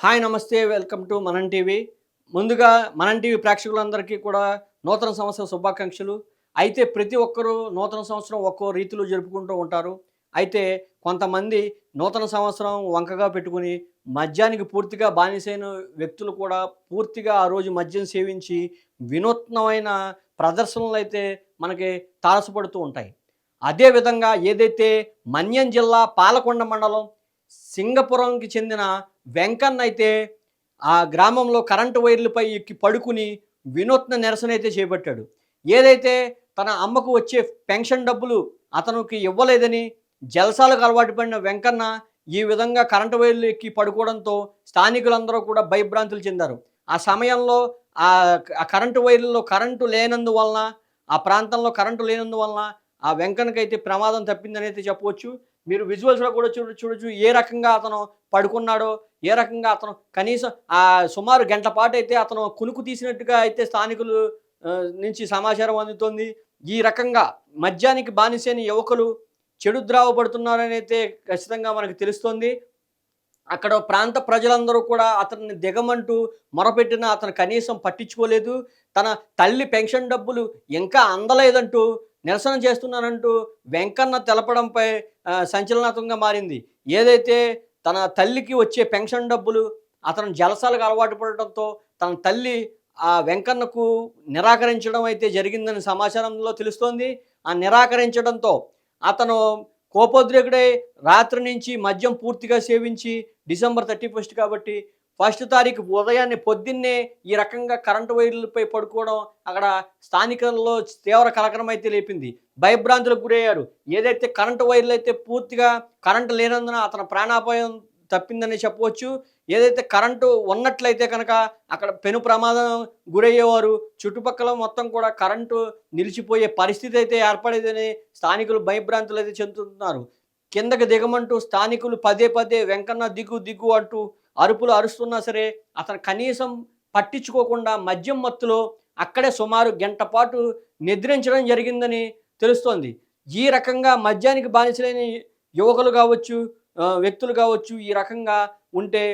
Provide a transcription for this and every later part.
Hi నమస్తే welcome to మనం TV. ముందుగా మనం టీవీ ప్రేక్షకులందరికీ కూడా నూతన సంవత్సర శుభాకాంక్షలు. అయితే ప్రతి ఒక్కరూ నూతన సంవత్సరం ఒక్కో రీతిలో జరుపుకుంటూ ఉంటారు. అయితే కొంతమంది నూతన సంవత్సరం వంకగా పెట్టుకుని మద్యానికి పూర్తిగా బానిసైన వ్యక్తులు కూడా పూర్తిగా ఆ రోజు మద్యం సేవించి వినూత్నమైన ప్రదర్శనలు అయితే మనకి తారసపడుతూ ఉంటాయి. అదేవిధంగా ఏదైతే మన్యం జిల్లా పాలకొండ మండలం సింగపురంకి చెందిన వెంకన్న అయితే ఆ గ్రామంలో కరెంటు వైర్లపై ఎక్కి పడుకుని వినూత్న నిరసన అయితే చేపట్టాడు. ఏదైతే తన అమ్మకు వచ్చే పెన్షన్ డబ్బులు అతనికి ఇవ్వలేదని జలసాలకు అలవాటు పడిన వెంకన్న ఈ విధంగా కరెంటు వైర్లు ఎక్కి పడుకోవడంతో స్థానికులందరూ కూడా భయభ్రాంతులు చెందారు. ఆ సమయంలో ఆ కరెంటు వైర్లలో కరెంటు లేనందువలన ఆ ప్రాంతంలో కరెంటు లేనందువలన ఆ వెంకన్నకైతే ప్రమాదం తప్పిందని అయితే చెప్పవచ్చు. మీరు విజువల్స్లో కూడా చూడ చూడొచ్చు ఏ రకంగా అతను పడుకున్నాడో ఏ రకంగా అతను కనీసం ఆ సుమారు గంటల పాటు అయితే అతను కునుకు తీసినట్టుగా అయితే స్థానికులు నుంచి సమాచారం అందుతోంది. ఈ రకంగా మద్యానికి బానిసైన యువకులు చెడు ద్రావపడుతున్నారని అయితే ఖచ్చితంగా మనకు తెలుస్తోంది. అక్కడ ప్రాంత ప్రజలందరూ కూడా అతన్ని దిగమంటూ మొరపెట్టిన అతను కనీసం పట్టించుకోలేదు. తన తల్లి పెన్షన్ డబ్బులు ఇంకా అందలేదంటూ నిరసన చేస్తున్నానంటూ వెంకన్న తెలపడంపై సంచలనాత్మకంగా మారింది. ఏదైతే తన తల్లికి వచ్చే పెన్షన్ డబ్బులు అతను జలసాలకు అలవాటు పడటంతో తన తల్లి ఆ వెంకన్నకు నిరాకరించడం అయితే జరిగిందని సమాచారంలో తెలుస్తోంది. ఆ నిరాకరించడంతో అతను కోపోద్రేకుడై రాత్రి నుంచి మద్యం పూర్తిగా సేవించి డిసెంబర్ థర్టీ ఫస్ట్ కాబట్టి ఫస్ట్ తారీఖు ఉదయాన్నే పొద్దున్నే ఈ రకంగా కరెంటు వైర్లపై పడుకోవడం అక్కడ స్థానికుల్లో తీవ్ర కలకరం అయితే లేపింది. భయభ్రాంతులకు గురయ్యారు. ఏదైతే కరెంటు వైర్లు అయితే పూర్తిగా కరెంటు లేనందున అతని ప్రాణాపాయం తప్పిందని చెప్పవచ్చు. ఏదైతే కరెంటు ఉన్నట్లయితే కనుక అక్కడ పెను ప్రమాదం గురయ్యేవారు. చుట్టుపక్కల మొత్తం కూడా కరెంటు నిలిచిపోయే పరిస్థితి అయితే ఏర్పడేదని స్థానికులు భయభ్రాంతులు అయితే చెందుతున్నారు. కిందకి దిగమంటూ స్థానికులు పదే పదే వెంకన్న దిగు దిగు అంటూ అరుపులు అరుస్తున్నా సరే అతను కనీసం పట్టించుకోకుండా మద్యం మత్తులో అక్కడే సుమారు గంట పాటు నిద్రించడం జరిగిందని తెలుస్తోంది. ఈ రకంగా మద్యానికి బానిసలేని యువకులు కావచ్చు వ్యక్తులు కావచ్చు ఈ రకంగా ఉంటే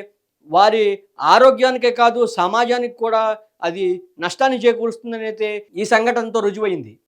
వారి ఆరోగ్యానికే కాదు సమాజానికి కూడా అది నష్టాన్ని చేకూరుస్తుందని అయితే ఈ సంఘటనతో రుజువైంది.